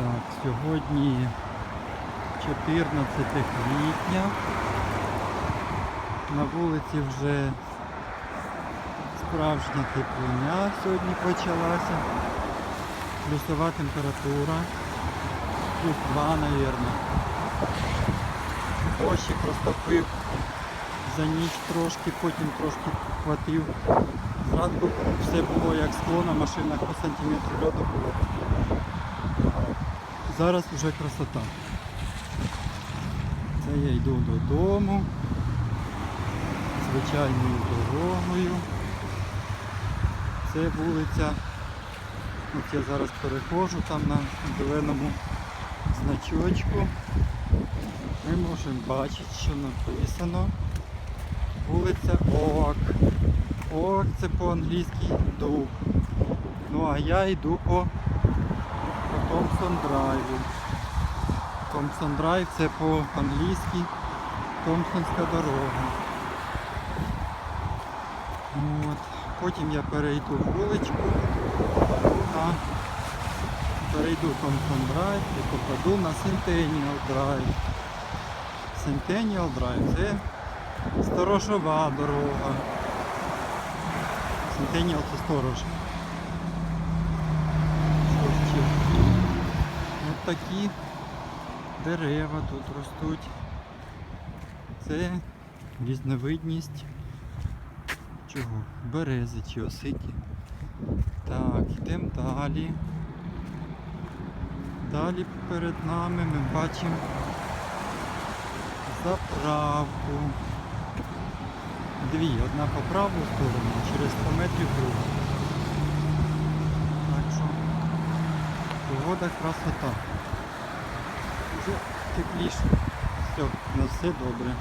Так, сьогодні 14 квітня. На вулиці вже справжня теплиня сьогодні почалася. Плюсова температура. Плюс 2, мабуть. Ощі розтопив за ніч трошки, потім трошки хватив. Зранку все було як скло на машинах по сантиметру льоду було. Зараз вже красота. Це я йду додому. Звичайною дорогою. Це вулиця. От я зараз переходжу там на зеленому значочку. Ми можемо бачити, що написано. Вулиця Оак. Оак це по-англійськи дуб. Ну а я йду по, Томпсон драйву. Томпсон драйв це по-англійськи Томпсонська дорога. От. Потім я перейду вуличку та перейду Томпсон драйв і попаду на Centennial драйв. Centennial драйв це сторожова дорога. Centennial це сторож. Такі дерева тут ростуть. Це різновидність чого? Берези чи осики. Так, йдемо далі. Далі перед нами ми бачимо заправку. Дві, одна по праву сторону, через 100 метрів друга. Так що погода красота. Вже тепліше. Все, на все добре.